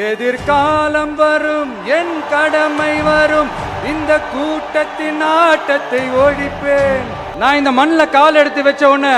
எதிர்காலம் வரும் என் கடமை வரும். இந்த கூட்டத்தின் ஆட்டத்தை ஒழிப்பேன் நான் இந்த மண்ணில் கால் எடுத்து வச்ச உடனே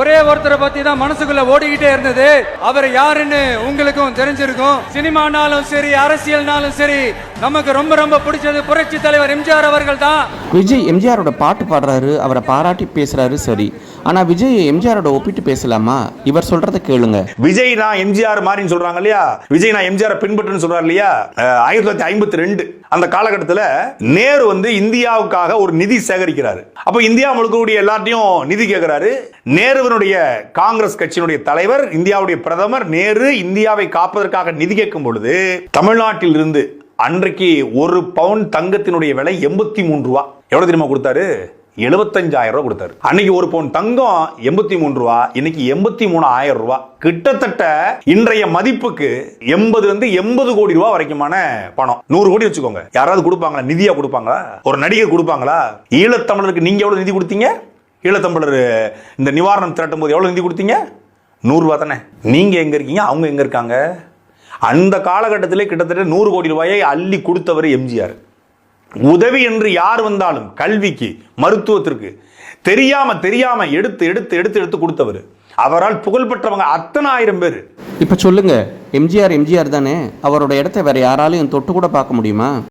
ஒரே ஒருத்தரை பத்தி தான் மனசுக்குள்ள ஓடிக்கிட்டே இருந்தது. அவர் யாருன்னு உங்களுக்கும் தெரிஞ்சிருக்கும். சினிமானாலும் சரி அரசியல்னாலும் சரி நமக்கு ரொம்ப ரொம்ப பிடிச்சது புரட்சி தலைவர் எம்ஜிஆர் அவர்கள் தான். விஜய் எம்ஜிஆரோட பாட்டு பாடுறாரு அவரை பாராட்டி பேசுறாரு சரி. ஆனா விஜய் எம்ஜிஆரோட ஒப்பிட்டு பேசலாமா? இவர் சொல்றத கேளுங்க. விஜய் நான் எம்ஜிஆர் மாதிரின்னு சொல்றாங்க இல்லையா? விஜய் நான் எம்ஜிஆர் பின்பற்றுன்னு சொல்றாரு இல்லையா? ஆயிரத்தி தொள்ளாயிரத்தி ஐம்பத்தி ரெண்டு அந்த காலகட்டத்தில் நேரு வந்து இந்தியாவுக்காக ஒரு நிதி சேகரிக்கிறாரு. அப்போ இந்தியா முழுக்கக்கூடிய எல்லாத்தையும் நிதி கேட்கிறாரு நேருவனுடைய காங்கிரஸ் கட்சியினுடைய தலைவர் இந்தியாவுடைய பிரதமர் நேரு இந்தியாவை காப்பதற்காக நிதி கேட்கும் பொழுது தமிழ்நாட்டில் இருந்து அன்றைக்கு ஒரு பவுன் தங்கத்தினுடைய விலை எண்பத்தி மூன்று ரூபா. எவ்வளவு தெரியுமா கொடுத்தாரு? எழுபத்தஞ்சாயிரம் ரூபா கொடுத்தாரு. அன்னைக்கு ஒரு பவுன் தங்கம் எண்பத்தி மூணு ரூபா இன்னைக்கு எண்பத்தி மூணு ஆயிரம் ரூபா. கிட்டத்தட்ட இன்றைய மதிப்புக்கு எண்பது இருந்து எண்பது கோடி ரூபா வரைக்குமான பணம். நூறு கோடி வச்சுக்கோங்க. யாராவது கொடுப்பாங்களா? நிதியா கொடுப்பாங்களா? ஒரு நடிகர் கொடுப்பாங்களா? ஈழத்தமிழருக்கு நீங்க எவ்வளவு நிதி கொடுத்தீங்க? ஈழத்தமிழர் இந்த நிவாரணம் திரட்டும் போது எவ்வளவு நிதி கொடுத்தீங்க? நூறுரூவா தானே. நீங்க எங்க இருக்கீங்க? அவங்க எங்க இருக்காங்க? அந்த காலகட்டத்திலே கிட்டத்தட்ட நூறு கோடி ரூபாயை அள்ளி கொடுத்தவர் எம்ஜிஆர். உதவி என்று யார் வந்தாலும் கல்விக்கு மருத்துவத்திற்கு தெரியாம தெரியாம எடுத்து எடுத்து எடுத்து எடுத்து கொடுத்தவர். அவரால் புகழ்பெற்றவங்க அத்தனை ஆயிரம் பேர். இப்ப சொல்லுங்க எம்ஜிஆர் எம்ஜிஆர் தானே? அவரோட இடத்த வேற யாராலையும் தொட்டு கூட பார்க்க முடியுமா?